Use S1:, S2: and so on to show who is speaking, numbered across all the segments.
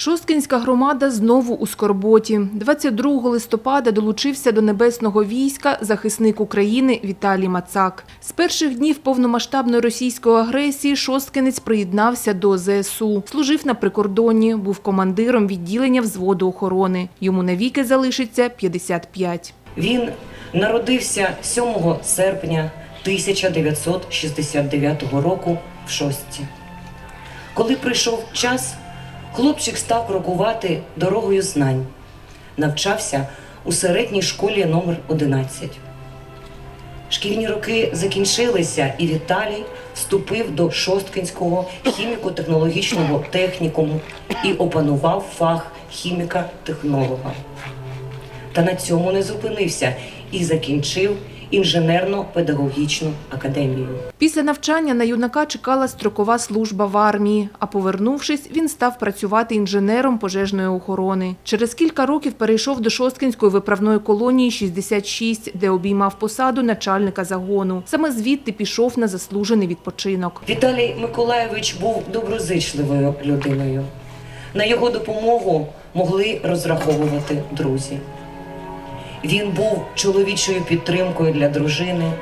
S1: Шосткинська громада знову у Скорботі. 22 листопада долучився до небесного війська захисник України Віталій Мацак. З перших днів повномасштабної російської агресії Шосткинець приєднався до ЗСУ. Служив на прикордонні, був командиром відділення взводу охорони. Йому навіки залишиться 55.
S2: Він народився 7 серпня 1969 року в Шостці. Коли прийшов час, хлопчик став крокувати дорогою знань. Навчався у середній школі номер 11. Шкільні роки закінчилися, і Віталій вступив до Шосткинського хіміко-технологічного технікуму і опанував фах хіміка-технолога. Та на цьому не зупинився і закінчив інженерно-педагогічну академію.
S1: Після навчання на юнака чекала строкова служба в армії, а повернувшись, він став працювати інженером пожежної охорони. Через кілька років перейшов до Шосткинської виправної колонії 66, де обіймав посаду начальника загону. Саме звідти пішов на заслужений відпочинок.
S2: Віталій Миколаєвич був доброзичливою людиною. На його допомогу могли розраховувати друзі. Він був чоловічою підтримкою для дружини,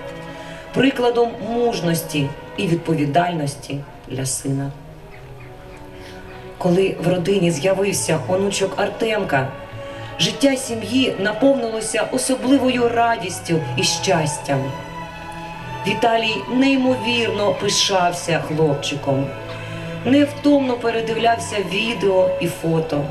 S2: прикладом мужності і відповідальності для сина. Коли в родині з'явився онучок Артемка, життя сім'ї наповнилося особливою радістю і щастям. Віталій неймовірно пишався хлопчиком, невтомно передивлявся відео і фото,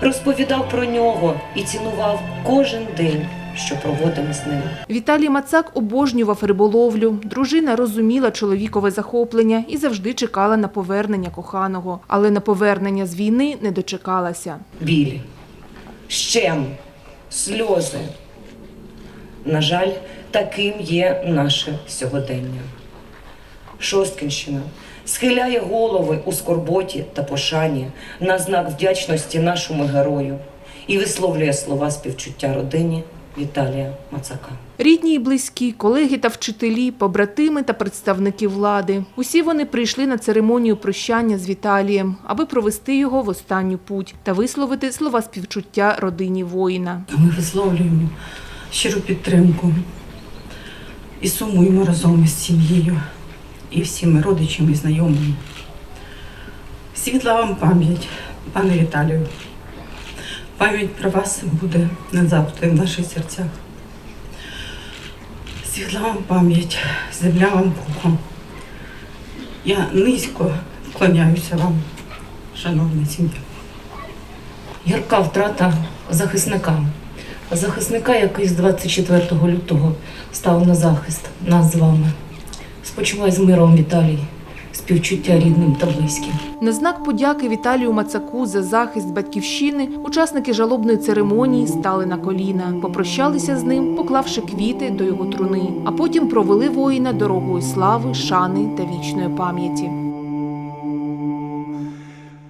S2: розповідав про нього і цінував кожен день, що проводив з ним.
S1: Віталій Мацак обожнював риболовлю. Дружина розуміла чоловікове захоплення і завжди чекала на повернення коханого. Але на повернення з війни не дочекалася.
S2: біль, щем, сльози. На жаль, таким є наше сьогодення. Шосткинщина схиляє голови у скорботі та пошані на знак вдячності нашому герою і висловлює слова співчуття родині Віталія Мацака.
S1: Рідні і близькі, колеги та вчителі, побратими та представники влади. Усі вони прийшли на церемонію прощання з Віталієм, аби провести його в останню путь та висловити слова співчуття родині воїна.
S3: Ми висловлюємо щиру підтримку і сумуємо разом із сім'єю і всіми родичами і знайомими. Світла вам пам'ять, пане Віталію. Пам'ять про вас буде назавжди в наших серцях. Світла вам пам'ять, земля вам пухом. Я низько вклоняюся вам, шановна сім'я.
S4: Гірка втрата захисника. Захисника, який з 24 лютого став на захист нас з вами. Спочивай з миром, Віталій, співчуття рідним та близьким.
S1: На знак подяки Віталію Мацаку за захист батьківщини учасники жалобної церемонії стали на коліна, попрощалися з ним, поклавши квіти до його труни, а потім провели воїна дорогою слави, шани та вічної пам'яті.